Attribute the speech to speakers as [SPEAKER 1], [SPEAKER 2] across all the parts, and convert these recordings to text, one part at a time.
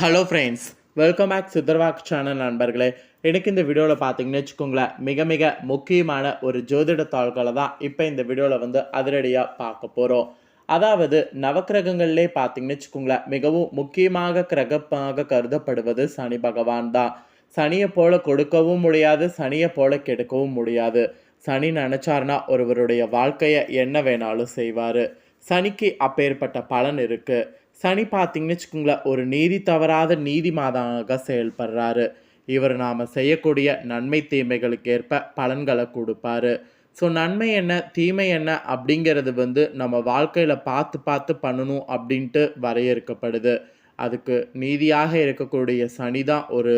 [SPEAKER 1] Hello friends welcome back சித்தர்வாக் channel நண்பர்களே. எனக்கு இந்த வீடியோவில் பார்த்தீங்கன்னு வச்சுக்கோங்களேன் மிக மிக முக்கியமான ஒரு ஜோதிட தாள்களை தான் இப்போ இந்த வீடியோவில் வந்து அதிரடியாக பார்க்க போகிறோம் அதாவது நவக்கிரகங்கள்லே பார்த்தீங்கன்னு வச்சுக்கோங்களேன் மிகவும் முக்கியமாக கிரகமாக கருதப்படுவது சனி பகவான் தான். சனியை போல கொடுக்கவும் முடியாது சனியை போல கெடுக்கவும் முடியாது. சனி நினச்சார்னா ஒருவருடைய வாழ்க்கையை என்ன வேணாலும் செய்வார். சனிக்கு அப்பேற்பட்ட பலன் இருக்குது சனி பார்த்தீங்கன்னு வச்சுக்கோங்களேன் ஒரு நீதி தவறாத நீதிமாதாக செயல்படுறாரு. இவர் நாம் செய்யக்கூடிய நன்மை தீமைகளுக்கு ஏற்ப பலன்களை கொடுப்பாரு. ஸோ நன்மை என்ன தீமை என்ன அப்படிங்கிறது வந்து நம்ம வாழ்க்கையில் பார்த்து பார்த்து பண்ணணும் அப்படின்ட்டு வரையறுக்கப்படுது. அதுக்கு நீதியாக இருக்கக்கூடிய சனி தான் ஒரு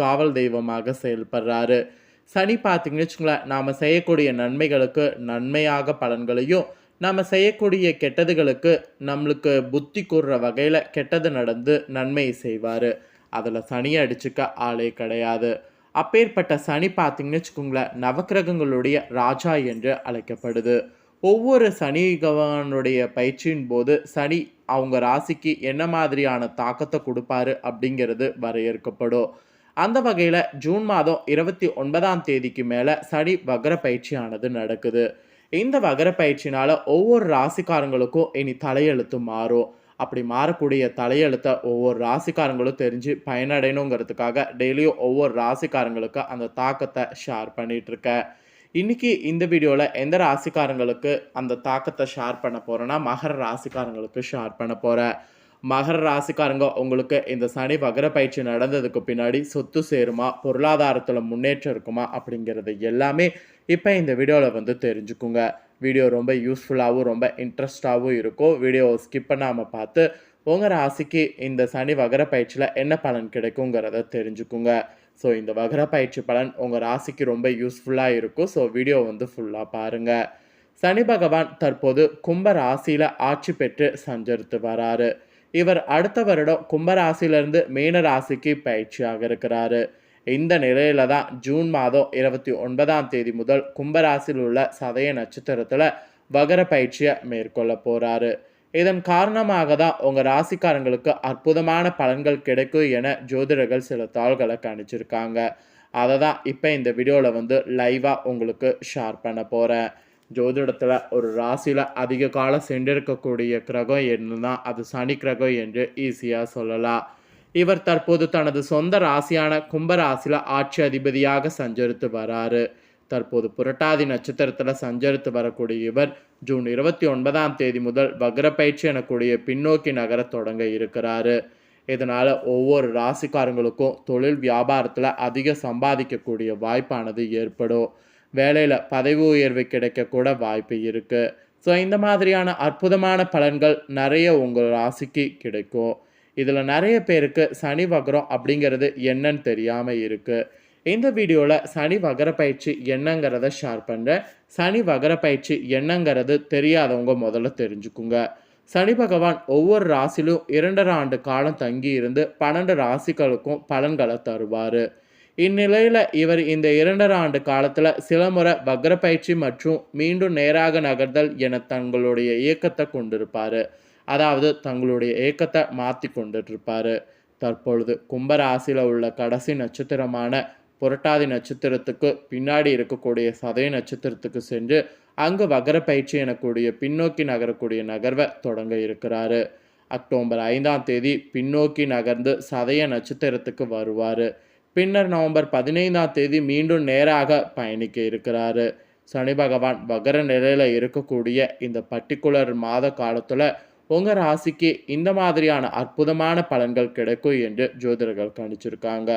[SPEAKER 1] காவல் தெய்வமாக செயல்படுறாரு. சனி பார்த்தீங்கன்னு வச்சுங்களேன் நாம் செய்யக்கூடிய நன்மைகளுக்கு நன்மையாக பலன்களையும் நாம் செய்யக்கூடிய கெட்டதுகளுக்கு நம்மளுக்கு புத்தி கூறுற வகையில் கெட்டது நடந்து நன்மையை செய்வார். அதில் சனியை அடிச்சுக்க ஆளே கிடையாது. அப்பேற்பட்ட சனி பார்த்தீங்கன்னு வச்சுக்கோங்களேன் நவக்கிரகங்களுடைய ராஜா என்று அழைக்கப்படுது. ஒவ்வொரு சனி பகவானுடைய பயிற்சியின் போது சனி அவங்க ராசிக்கு என்ன மாதிரியான தாக்கத்தை கொடுப்பாரு அப்படிங்கிறது வரையறுக்கப்படும். அந்த வகையில் ஜூன் மாதம் இருபத்தி ஒன்பதாம் தேதிக்கு மேலே சனி வக்ர பயிற்சியானது நடக்குது. இந்த வகர பயிற்சினால ஒவ்வொரு ராசிக்காரங்களுக்கும் இனி தலையெழுத்து மாறும். அப்படி மாறக்கூடிய தலையெழுத்தை ஒவ்வொரு ராசிக்காரங்களும் தெரிஞ்சு பயனடையணுங்கிறதுக்காக டெய்லியும் ஒவ்வொரு ராசிக்காரங்களுக்கு அந்த தாக்கத்தை ஷேர் பண்ணிட்டு இருக்கேன் இன்னைக்கு இந்த வீடியோவில் எந்த ராசிக்காரங்களுக்கு அந்த தாக்கத்தை ஷேர் பண்ண போகிறேன்னா மகர ராசிக்காரங்களுக்கு ஷேர் பண்ண போகிறேன் மகர ராசிக்காரங்க உங்களுக்கு இந்த சனி வகர பயிற்சி நடந்ததுக்கு பின்னாடி சொத்து சேருமா பொருளாதாரத்தில் முன்னேற்றம் இருக்குமா அப்படிங்கிறது எல்லாமே இப்போ இந்த வீடியோவில் வந்து தெரிஞ்சுக்குங்க. வீடியோ ரொம்ப யூஸ்ஃபுல்லாகவும் ரொம்ப இன்ட்ரெஸ்டாகவும் இருக்கும். வீடியோவை ஸ்கிப் பண்ணாமல் பார்த்து உங்கள் ராசிக்கு இந்த சனி வகர பயிற்சியில் என்ன பலன் கிடைக்குங்கிறத தெரிஞ்சுக்குங்க. ஸோ இந்த வகர பயிற்சி பலன் உங்கள் ராசிக்கு ரொம்ப யூஸ்ஃபுல்லாக இருக்கும். ஸோ வீடியோ வந்து ஃபுல்லாக பாருங்கள் சனி பகவான் தற்போது கும்ப ராசியில் ஆட்சி பெற்று சஞ்சரித்து வராரு. இவர் அடுத்த வருடம் கும்பராசிலிருந்து மீன ராசிக்கு பயிற்சியாக இருக்கிறாரு. இந்த நிலையில தான் ஜூன் மாதம் இருபத்தி ஒன்பதாம் தேதி முதல் கும்பராசியில் உள்ள சதய நட்சத்திரத்தில் வகர பயிற்சியை மேற்கொள்ள போறாரு. இதன் காரணமாக தான் உங்கள் ராசிக்காரங்களுக்கு அற்புதமான பலன்கள் கிடைக்கும் என ஜோதிடர்கள் சில தாள்களை கணிச்சிருக்காங்க. அதை தான் இப்போ இந்த வீடியோவில் வந்து லைவாக உங்களுக்கு ஷேர் பண்ண போகிறேன் ஜோதிடத்தில் ஒரு ராசியில் அதிக காலம் சென்றிருக்கக்கூடிய கிரகம் என்னன்னா அது சனி கிரகம் என்று ஈஸியாக சொல்லலாம். இவர் தற்போது தனது சொந்த ராசியான கும்பராசியில் ஆட்சி அதிபதியாக சஞ்சரித்து வராரு. தற்போது புரட்டாதி நட்சத்திரத்தில் சஞ்சரித்து வரக்கூடிய இவர் ஜூன் இருபத்தி ஒன்பதாம் தேதி முதல் வக்ர பயிற்சி எனக்கூடிய பின்னோக்கி நகர தொடங்க இருக்கிறாரு. இதனால் ஒவ்வொரு ராசிக்காரங்களுக்கும் தொழில் வியாபாரத்தில் அதிக சம்பாதிக்கக்கூடிய வாய்ப்பானது ஏற்படும். வேலையில் பதவி உயர்வு கிடைக்கக்கூட வாய்ப்பு இருக்குது ஸோ இந்த மாதிரியான அற்புதமான பலன்கள் நிறைய உங்கள் ராசிக்கு கிடைக்கும். இதில் நிறைய பேருக்கு சனி வகரம் அப்படிங்கிறது என்னன்னு தெரியாமல் இருக்குது இந்த வீடியோவில் சனி வகர பயிற்சி என்னங்கிறத ஷேர் பண்ணுறேன் சனி வகர பயிற்சி என்னங்கிறது தெரியாதவங்க முதல்ல தெரிஞ்சுக்குங்க. சனி பகவான் ஒவ்வொரு ராசிலும் இரண்டரை ஆண்டு காலம் தங்கி இருந்து பன்னெண்டு ராசிகளுக்கும் பலன்களை தருவார். இந்நிலையில் இவர் இந்த இரண்டரை ஆண்டு காலத்தில் சில முறை வக்ர பயிற்சி மற்றும் மீண்டும் நேராக நகர்தல் என தங்களுடைய இயக்கத்தை கொண்டிருப்பார். அதாவது தங்களுடைய ஏக்கத்தை மாற்றி கொண்டுட்டு தற்பொழுது கும்பராசியில் உள்ள கடைசி நட்சத்திரமான புரட்டாதி நட்சத்திரத்துக்கு பின்னாடி இருக்கக்கூடிய சதய நட்சத்திரத்துக்கு சென்று அங்கு வகர பயிற்சி எனக்கூடிய பின்னோக்கி நகரக்கூடிய நகர்வை தொடங்க இருக்கிறாரு. அக்டோபர் ஐந்தாம் தேதி பின்னோக்கி நகர்ந்து சதய நட்சத்திரத்துக்கு வருவார். பின்னர் நவம்பர் பதினைந்தாம் தேதி மீண்டும் நேராக பயணிக்க இருக்கிறாரு. சனி பகவான் வகர நிலையில் இருக்கக்கூடிய இந்த பர்டிகுலர் மாத காலத்தில் உங்கள் ராசிக்கு இந்த மாதிரியான அற்புதமான பலன்கள் கிடைக்கும் என்று ஜோதிடர்கள் கணிச்சிருக்காங்க.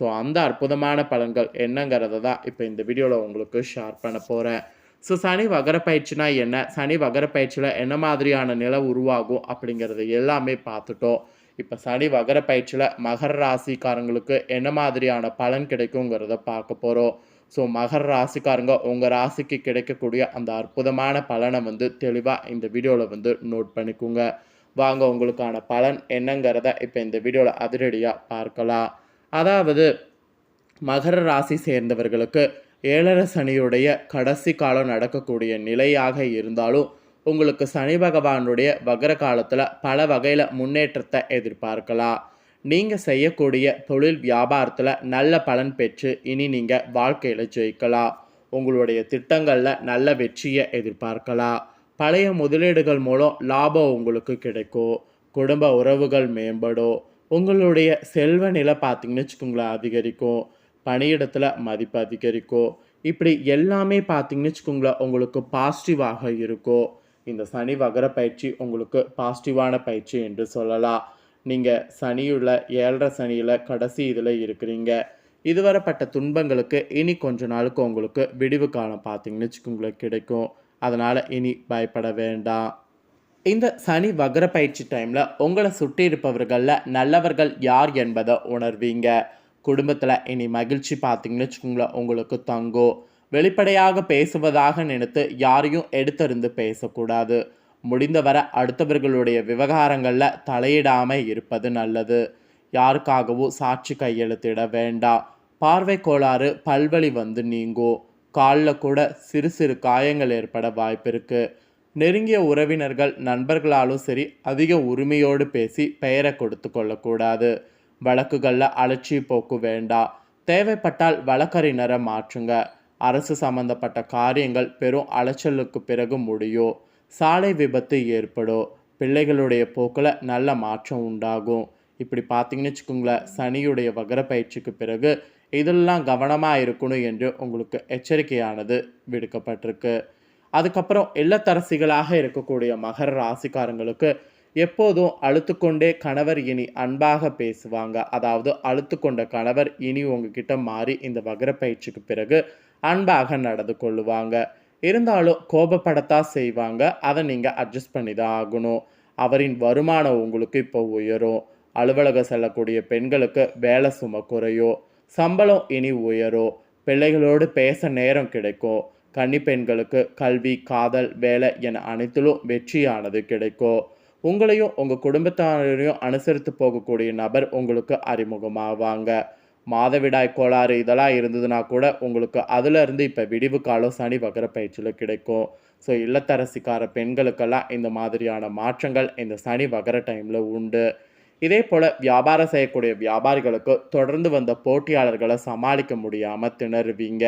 [SPEAKER 1] ஸோ அந்த அற்புதமான பலன்கள் என்னங்கிறத தான் இப்போ இந்த வீடியோவில் உங்களுக்கு ஷேர் பண்ண போகிறேன் ஸோ சனி வகர பயிற்சினா என்ன? சனி வகர பயிற்சியில் என்ன மாதிரியான நிலை உருவாகும் அப்படிங்கிறது எல்லாமே பார்த்துட்டோம். இப்போ சனி வகர பயிற்சியில் மகர ராசிக்காரங்களுக்கு என்ன மாதிரியான பலன் கிடைக்குங்கிறத பார்க்க போகிறோம் ஸோ மகர ராசிக்காரங்க உங்கள் ராசிக்கு கிடைக்கக்கூடிய அந்த அற்புதமான பலனை வந்து தெளிவாக இந்த வீடியோவில் வந்து நோட் பண்ணிக்கோங்க. வாங்க உங்களுக்கான பலன் என்னங்கிறத இப்போ இந்த வீடியோவில் அதிரடியாக பார்க்கலாம். அதாவது மகர ராசி சேர்ந்தவர்களுக்கு ஏழரை சனியுடைய கடைசி காலம் நடக்கக்கூடிய நிலையாக இருந்தாலும் உங்களுக்கு சனி பகவானுடைய வகர காலத்தில் பல வகையில் முன்னேற்றத்தை எதிர்பார்க்கலாம். நீங்கள் செய்யக்கூடிய தொழில் வியாபாரத்தில் நல்ல பலன் பெற்று இனி நீங்கள் வாழ்க்கையில் ஜெயிக்கலாம். உங்களுடைய திட்டங்களில் நல்ல வெற்றியை எதிர்பார்க்கலாம். பழைய முதலீடுகள் மூலம் லாபம் உங்களுக்கு கிடைக்கும். குடும்ப உறவுகள் மேம்படும். உங்களுடைய செல்வ நிலை பார்த்தீங்கன்னு வச்சுக்கோங்களேன் அதிகரிக்கும். பணியிடத்தில் மதிப்பு அதிகரிக்கும். இப்படி எல்லாமே பார்த்தீங்கன்னு வச்சுக்கோங்களேன் உங்களுக்கு பாசிட்டிவாக இருக்கும். இந்த சனி வகர பயிற்சி உங்களுக்கு பாசிட்டிவான பயிற்சி என்று சொல்லலாம். நீங்கள் சனியுள்ள ஏழரை சனியில் கடைசி இதில் இருக்கிறீங்க. இதுவரைப்பட்ட துன்பங்களுக்கு இனி கொஞ்ச நாளுக்கு உங்களுக்கு விடிவு காலம் பார்த்தீங்கன்னு வச்சுக்கோங்களேன் கிடைக்கும். அதனால் இனி பயப்பட வேண்டாம். இந்த சனி வக்ர பயிற்சி டைமில் உங்களை சுற்றி இருப்பவர்களில் நல்லவர்கள் யார் என்பதை உணர்வீங்க. குடும்பத்தில் இனி மகிழ்ச்சி பார்த்தீங்கன்னு வச்சுக்கோங்களேன் உங்களுக்கு தங்கும். வெளிப்படையாக பேசுவதாக நினைத்து யாரையும் எடுத்தறிந்து பேசக்கூடாது. முடிந்தவரை அடுத்தவர்களுடைய விவகாரங்களில் தலையிடாமல் இருப்பது நல்லது. யாருக்காகவும் சாட்சி கையெழுத்திட வேண்டாம் பார்வை கோளாறு பல்வழி வந்து நீங்கும் காலில் கூட சிறு சிறு காயங்கள் ஏற்பட வாய்ப்பு இருக்குது நெருங்கிய உறவினர்கள் நண்பர்களாலும் சரி அதிக உரிமையோடு பேசி பெயரை கொடுத்து கொள்ளக்கூடாது. வழக்குகளில் அலட்சி போக்கு வேண்டாம் தேவைப்பட்டால் வழக்கறிஞரை மாற்றுங்க. அரசு சம்பந்தப்பட்ட காரியங்கள் பெரும் அலைச்சலுக்கு பிறகு முடியும். சாலை விபத்து ஏற்படும். பிள்ளைகளுடைய போக்கில் நல்ல மாற்றம் உண்டாகும். இப்படி பார்த்தீங்கன்னு வச்சுக்கோங்களேன் சனியுடைய வகர பயிற்சிக்கு பிறகு இதெல்லாம் கவனமாக இருக்கணும் என்று உங்களுக்கு எச்சரிக்கையானது விடுக்கப்பட்டிருக்கு. அதுக்கப்புறம் இல்லத்தரசிகளாக இருக்கக்கூடிய மகர ராசிக்காரங்களுக்கு எப்போதும் அழுத்துக்கொண்டே கணவர் இனி அன்பாக பேசுவாங்க. அதாவது அழுத்துக்கொண்ட கணவர் இனி உங்ககிட்ட மாறி இந்த வகர பயிற்சிக்கு பிறகு அன்பாக நடந்து கொள்ளுவாங்க. இருந்தாலும் கோபப்படத்தான் செய்வாங்க. அதை நீங்கள் அட்ஜஸ்ட் பண்ணி தான் ஆகணும். அவரின் வருமானம் உங்களுக்கு இப்போ உயரும். அலுவலகம் செல்லக்கூடிய பெண்களுக்கு வேலை சும குறையும். சம்பளம் இனி உயரும். பிள்ளைகளோடு பேச நேரம் கிடைக்கும். கன்னி பெண்களுக்கு கல்வி காதல் வேலை என அனைத்திலும் வெற்றியானது கிடைக்கும். உங்களையும் உங்கள் குடும்பத்தாரையும் அனுசரித்து போகக்கூடிய நபர் உங்களுக்கு அறிமுகமாவாங்க. மாதவிடாய் கோளாறு இதெல்லாம் இருந்ததுன்னா கூட உங்களுக்கு அதுலேருந்து இப்போ விடிவு காலம் சனி வகர பயிற்சியில் கிடைக்கும். ஸோ இல்லத்தரசிக்கார பெண்களுக்கெல்லாம் இந்த மாதிரியான மாற்றங்கள் இந்த சனி வகர டைமில் உண்டு. இதே போல் வியாபாரம் செய்யக்கூடிய வியாபாரிகளுக்கு தொடர்ந்து வந்த போட்டியாளர்களை சமாளிக்க முடியாமல் திணறுவீங்க.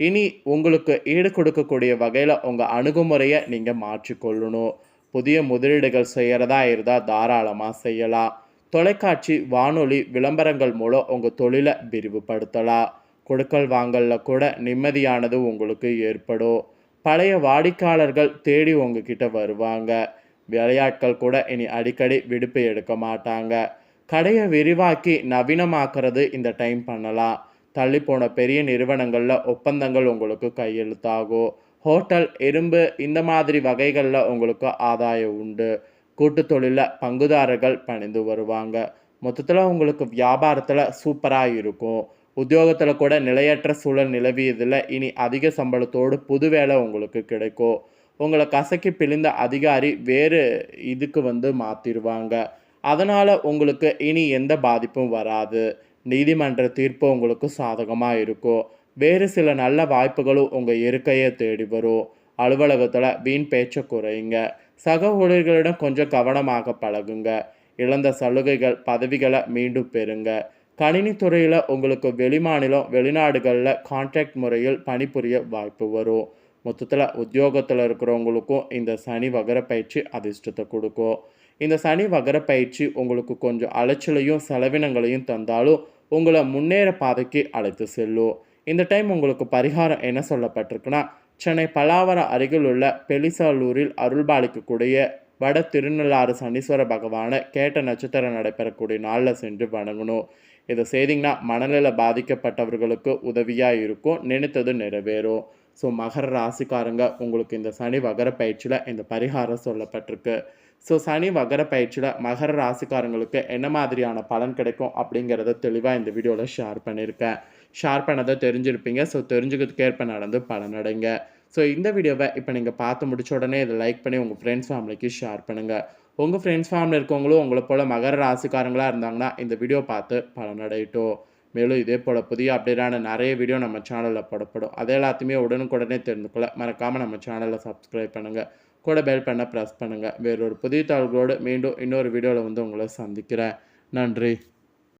[SPEAKER 1] இனி உங்களுக்கு ஈடு கொடுக்கக்கூடிய வகையில் உங்கள் அணுகுமுறையை நீங்கள் மாற்றிக்கொள்ளணும். புதிய முதலீடுகள் செய்கிறதா இருந்தால் தாராளமாக செய்யலாம். தொலைக்காட்சி வானொலி விளம்பரங்கள் மூலம் உங்கள் தொழிலை விரிவுபடுத்தலாம். கொடுக்கல் வாங்கலில் கூட நிம்மதியானது உங்களுக்கு ஏற்படும். பழைய வாடிக்கையாளர்கள் தேடி உங்ககிட்ட வருவாங்க. விளையாட்கள் கூட இனி அடிக்கடி விடுப்பு எடுக்க மாட்டாங்க. கடையை விரிவாக்கி நவீனமாக்குறது இந்த டைம் பண்ணலாம். தள்ளி போன பெரிய நிறுவனங்களில் ஒப்பந்தங்கள் உங்களுக்கு கையெழுத்தாகும். ஹோட்டல் எறும்பு இந்த மாதிரி வகைகளில் உங்களுக்கு ஆதாயம் உண்டு. கூட்டு தொழிலில் பங்குதாரர்கள் பணிந்து வருவாங்க. மொத்தத்தில் உங்களுக்கு வியாபாரத்தில் சூப்பராக இருக்கும். உத்தியோகத்தில் கூட நிலையற்ற சூழல் நிலவியதில் இனி அதிக சம்பளத்தோடு புது வேலை உங்களுக்கு கிடைக்கும். உங்களை கசக்கி பிழிந்த அதிகாரி வேறு இதுக்கு வந்து மாற்றிடுவாங்க அதனால் உங்களுக்கு இனி எந்த பாதிப்பும் வராது. நீதிமன்ற தீர்ப்பு உங்களுக்கு சாதகமாக இருக்கும். வேறு சில நல்ல வாய்ப்புகளும் உங்கள் இருக்கையை தேடி வரும். அலுவலகத்தில் வீண் பேச்சை குறையுங்க. சக ஊழியர்களிடம் கொஞ்சம் கவனமாக பழகுங்க. இழந்த சலுகைகள் பதவிகளை மீண்டும் பெறுங்க. கணினித்துறையில் உங்களுக்கு வெளிமாநிலம் வெளிநாடுகளில் கான்ட்ராக்ட் முறையில் பணிபுரிய வாய்ப்பு வரும். மொத்தத்தில் உத்தியோகத்தில் இருக்கிறவங்களுக்கும் இந்த சனி வகர பயிற்சி அதிர்ஷ்டத்தை கொடுக்கும். இந்த சனி வகர பயிற்சி உங்களுக்கு கொஞ்சம் அலைச்சலையும் செலவினங்களையும் தந்தாலும் உங்களை முன்னேற பாதைக்கு அழைத்து செல்லும். இந்த டைம் உங்களுக்கு பரிகாரம் என்ன சொல்லப்பட்டிருக்குன்னா சென்னை பலாவரம் அருகில் உள்ள பெலிசாலூரில் அருள்பாலிக்கக்கூடிய வட திருநள்ளாறு சனீஸ்வர பகவானை கேட்ட நட்சத்திரம் நடைபெறக்கூடிய நாளில் சென்று வணங்கணும். இதை செய்திங்கன்னா மனநிலை பாதிக்கப்பட்டவர்களுக்கு உதவியாக இருக்கும். நினைத்தது நிறைவேறும். ஸோ மகர ராசிக்காரங்க உங்களுக்கு இந்த சனி வகர பயிற்சியில் இந்த பரிகாரம் சொல்லப்பட்டிருக்கு. ஸோ சனி வகர பயிற்சியில் மகர ராசிக்காரங்களுக்கு என்ன மாதிரியான பலன் கிடைக்கும் அப்படிங்கிறத தெளிவாக இந்த வீடியோவில் ஷேர் பண்ணியிருக்கேன். ஷேர் பண்ணதை தெரிஞ்சிருப்பீங்க. ஸோ தெரிஞ்சுக்கிறதுக்கு ஏற்ப நடந்து பலனடைங்க ஸோ இந்த வீடியோவை இப்போ நீங்கள் பார்த்து முடிச்ச உடனே இதை லைக் பண்ணி உங்கள் ஃப்ரெண்ட்ஸ் ஃபேமிலிக்கு ஷேர் பண்ணுங்கள் உங்கள் ஃப்ரெண்ட்ஸ் ஃபேமிலி இருக்கவங்களும் உங்களை போல் மகர ராசிக்காரங்களாக இருந்தாங்கன்னா இந்த வீடியோ பார்த்து பலனடையட்டும் மேலும் இதே போல் புதிய அப்டேட்டான நிறைய வீடியோ நம்ம சேனலில் போடப்படும். அதே எல்லாத்தையுமே உடனுக்குடனே தெரிந்துக்கொள்ள மறக்காமல் நம்ம சேனலை சப்ஸ்கிரைப் பண்ணுங்கள் கூட பெல் பண்ண ப்ரெஸ் பண்ணுங்கள் வேறொரு புதிய தாள்களோடு மீண்டும் இன்னொரு வீடியோவில் வந்து உங்களை சந்திக்கிறேன். நன்றி.